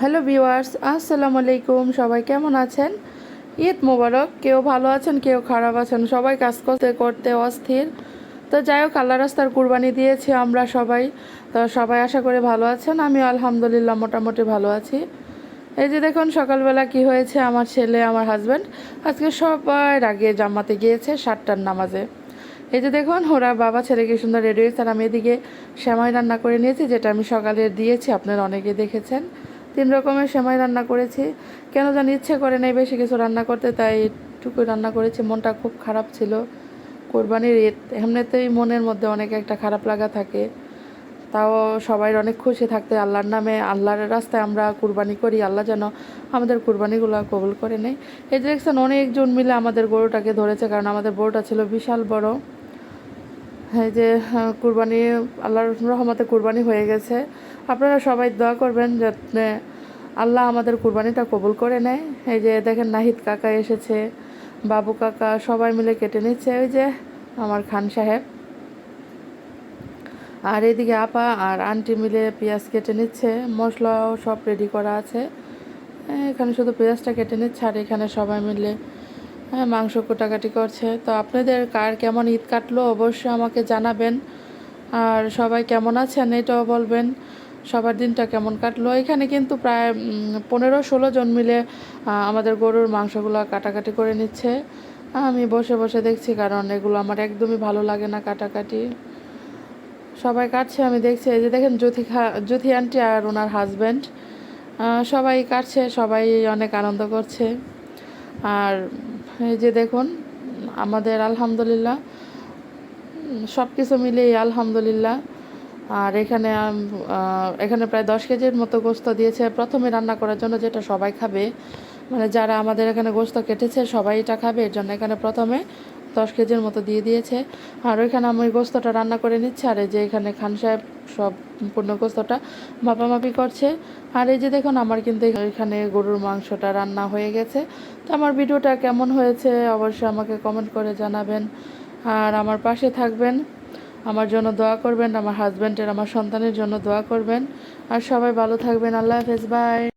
Hello viewers, আসসালামু আলাইকুম। সবাই কেমন আছেন? ঈদ মোবারক। কেউ ভালো আছেন, কেউ খারাপ আছেন। সবাই কাজ করতে করতে অস্থির। তো যাই হোক, আল্লাহ রাস্তার কুরবানি দিয়েছি আমরা সবাই। তো সবাই আশা করে ভালো আছেন। আমি আলহামদুলিল্লাহ মোটামুটি ভালো আছি। এই যে দেখুন, সকালবেলা কি হয়েছে? আমার ছেলে, আমার হাজব্যান্ড আজকে সবাই আগে জামাতে গিয়েছে সাতটার নামাজে। এই যে দেখুন, ওরা বাবা ছেলে কি সুন্দর রেডি হয়েছে। আর আমি এদিকে সেমাই রান্না করে নিয়েছি, যেটা আমি সকালে দিয়েছি। আপনারা অনেকে দেখেছেন। তিন রকমের সেমাই রান্না করেছি। কেন জানি ইচ্ছে করে নেই বেশি কিছু রান্না করতে, তাই একটুকু রান্না করেছি। মনটা খুব খারাপ ছিল। কোরবানির ঈদ এমনিতেই মনের মধ্যে অনেক একটা খারাপ লাগা থাকে। তাও সবাই অনেক খুশি থাকতে আল্লাহর নামে, আল্লাহর রাস্তায় আমরা কুরবানি করি। আল্লাহ যেন আমাদের কুরবানিগুলো কবুল করে নেয়। এই দেখছেন, অনেকজন মিলে আমাদের গরুটাকে ধরেছে, কারণ আমাদের গরুটা ছিল বিশাল বড়। এই যে আহ, কুরবানি আল্লাহর রহমতে কুরবানি হয়ে গেছে। আপনারা সবাই দোয়া করবেন যাতে আল্লাহ আমাদের কুরবানিটা কবুল করে নেয়। এই যে দেখেন নাহিদ কাকা এসেছে বাবু কাকা সবাই মিলে কেটে নিচ্ছে। ওই যে আমার খান সাহেব। আর এদিকে আপা আর আন্টি মিলে পেঁয়াজ কেটে নিচ্ছে মশলাও সব রেডি করা আছে। হ্যাঁ, এখানে শুধু পেঁয়াজটা কেটে নিচ্ছে আর এখানে সবাই মিলে হ্যাঁ মাংস কোটাকাটি করছে। তো আপনাদের কার কেমন ঈদ কাটলো অবশ্যই আমাকে জানাবেন। আর সবাই কেমন আছেন এটাও বলবেন। সবার দিনটা কেমন কাটলো? এখানে কিন্তু প্রায় পনেরো ষোলো জন মিলে আমাদের গরুর মাংসগুলো কাটাকাটি করে নিচ্ছে। আমি বসে বসে দেখছি কারণ এগুলো আমার একদমই ভালো লাগে না কাটাকাটি। সবাই কাটছে, আমি দেখছি। এই যে দেখেন জ্যোতি জ্যোতি আন্টি আর ওনার হাজব্যান্ড সবাই কাটছে, সবাই অনেক আনন্দ করছে। আর এই যে দেখুন, আমাদের আলহামদুলিল্লাহ, সব কিছু মিলিয়ে আলহামদুলিল্লাহ। আর এখানে এখানে প্রায় দশ কেজির মতো গোস্ত দিয়েছে। প্রথমে রান্না করার জন্য যেটা সবাই খাবে মানে যারা আমাদের এখানে গোস্ত কেটেছে, সবাই এটা খাবে। এর জন্য এখানে প্রথমে দশ কেজির মতো দিয়ে দিয়েছে। আর ওইখানে আমি গোস্তটা রান্না করে নিচ্ছি। আর এই যে এখানে খান সাহেব সব পূর্ণ গোস্তটা মাপামাপি করছে। আর এই যে দেখুন, আমার কিন্তু এখানে গরুর মাংসটা রান্না হয়ে গেছে। তো আমার ভিডিওটা কেমন হয়েছে অবশ্যই আমাকে কমেন্ট করে জানাবেন। আর আমার পাশে থাকবেন। আমার জন্য দোয়া করবেন। আমার হাজব্যান্ডের আমার সন্তানের জন্য দোয়া করবেন। আর সবাই ভালো থাকবেন। আল্লাহ হাফেজ। বাই